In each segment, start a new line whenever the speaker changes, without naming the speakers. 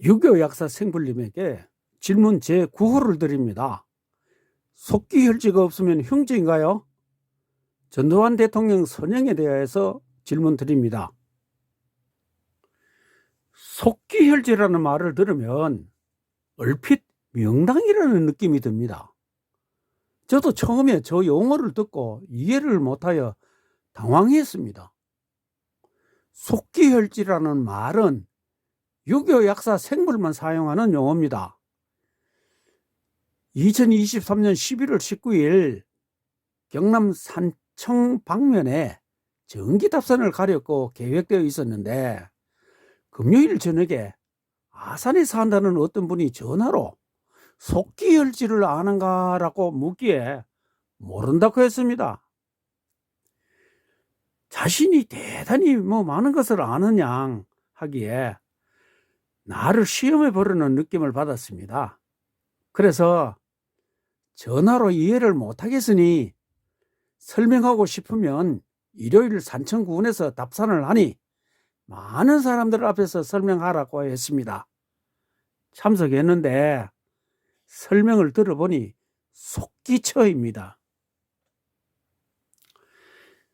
유교 약사 생불님에게 질문 제 9호를 드립니다. 속기 혈지가 없으면 흉지인가요? 전두환 대통령 선영에 대해서 질문 드립니다. 속기 혈지라는 말을 들으면 얼핏 명당이라는 느낌이 듭니다. 저도 처음에 저 용어를 듣고 이해를 못하여 당황했습니다. 속기혈지라는 말은 유교 약사 생물만 사용하는 용어입니다. 2023년 11월 19일 경남 산청 방면에 전기 답선을 가려고 계획되어 있었는데 금요일 저녁에 아산에 산다는 어떤 분이 전화로 속기혈지를 아는가라고 묻기에 모른다고 했습니다. 자신이 대단히 뭐 많은 것을 아는 양 하기에 나를 시험해 보려는 느낌을 받았습니다. 그래서 전화로 이해를 못하겠으니 설명하고 싶으면 일요일 산청구원에서 답산을 하니 많은 사람들 앞에서 설명하라고 했습니다. 참석했는데 설명을 들어보니 속기처입니다.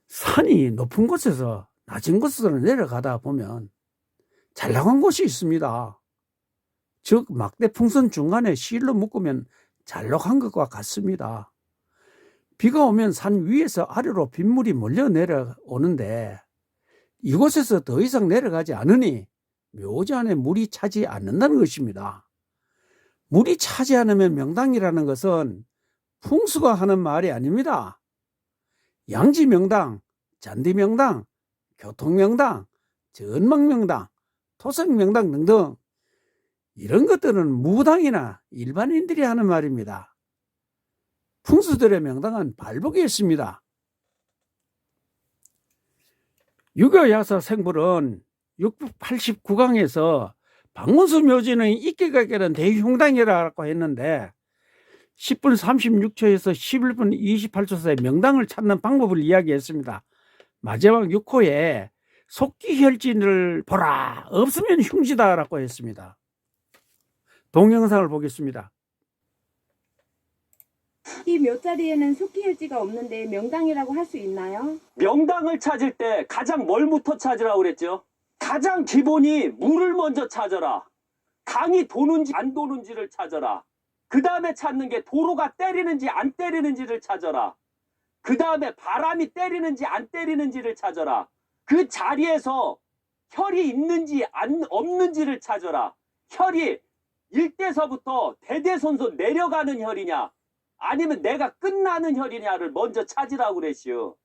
산이 높은 곳에서 낮은 곳으로 내려가다 보면 잘 나간 곳이 있습니다. 즉 막대 풍선 중간에 실로 묶으면 잘록한 것과 같습니다. 비가 오면 산 위에서 아래로 빗물이 몰려 내려오는데 이곳에서 더 이상 내려가지 않으니 묘지 안에 물이 차지 않는다는 것입니다. 물이 차지 않으면 명당이라는 것은 풍수가 하는 말이 아닙니다. 양지 명당, 잔디 명당, 교통 명당, 전망 명당, 토성 명당 등등 이런 것들은 무당이나 일반인들이 하는 말입니다. 풍수들의 명당은 발복이었습니다. 유교 야사 생불은 689강에서 방문수 묘지는 깨는 대흉당이라고 했는데 10분 36초에서 11분 28초 사이 명당을 찾는 방법을 이야기했습니다. 마지막 6호에 속기혈진을 보라 없으면 흉지다라고 했습니다. 동영상을 보겠습니다.
이 묘자리에는 속기혈지가 없는데 명당이라고 할 수 있나요?
명당을 찾을 때 가장 뭘부터 찾으라고 그랬죠? 가장 기본이 물을 먼저 찾아라. 강이 도는지 안 도는지를 찾아라. 그 다음에 찾는 게 도로가 때리는지 안 때리는지를 찾아라. 그 다음에 바람이 때리는지 안 때리는지를 찾아라. 그 자리에서 혈이 있는지 안 없는지를 찾아라. 혈이 일대서부터 대대손손 내려가는 혈이냐 아니면 내가 끝나는 혈이냐를 먼저 찾으라고 그랬시오.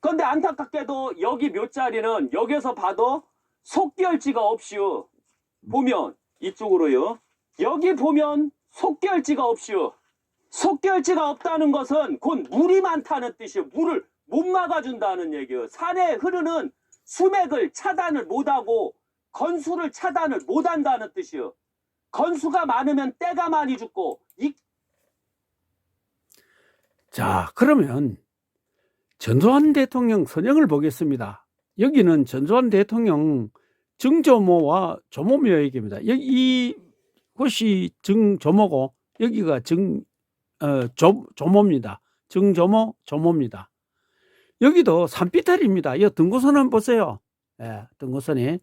그런데 안타깝게도 여기 묘자리는 여기서 봐도 속결지가 없이요. 보면 이쪽으로요. 여기 보면 속결지가 없이요. 속결지가 없다는 것은 곧 물이 많다는 뜻이요. 물을 못 막아준다는 얘기요. 산에 흐르는 수맥을 차단을 못하고 건수를 차단을 못한다는 뜻이요. 건수가 많으면 때가 많이 죽고 이
자, 그러면 전두환 대통령 선영을 보겠습니다. 여기는 전두환 대통령 증조모와 조모묘 얘기입니다. 여기 이곳이 증조모고 여기가 증 어, 조, 조모입니다. 증조모 조모입니다. 여기도 산비탈입니다. 이 등고선 한번 보세요. 예, 등고선이.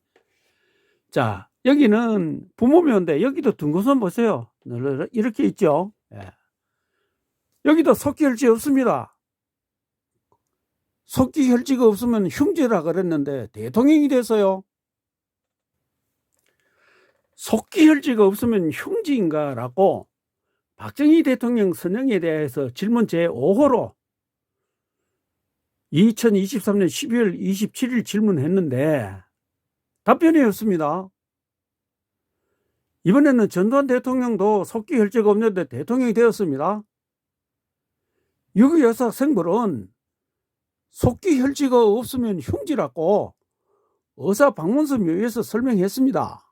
자, 여기는 부모묘인데 여기도 등고선 보세요. 이렇게 있죠. 예. 여기도 속기혈지 없습니다. 속기혈지가 없으면 흉지라 그랬는데 대통령이 돼서요. 속기혈지가 없으면 흉지인가라고 박정희 대통령 선영에 대해서 질문 제5호로 2023년 12월 27일 질문했는데 답변이 없습니다. 이번에는 전두환 대통령도 속기혈지가 없는데 대통령이 되었습니다. 유교 여사 생물은 속기혈지가 없으면 흉지라고 의사 박문수 묘에서 설명했습니다.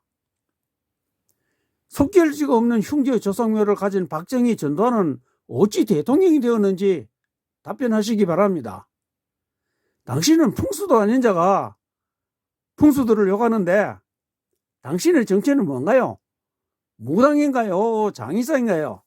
속기혈지가 없는 흉지의 조상묘를 가진 박정희 전두환은 어찌 대통령이 되었는지 답변하시기 바랍니다. 당신은 풍수도 아닌 자가 풍수들을 욕하는데 당신의 정체는 뭔가요? 무당인가요? 장의사인가요?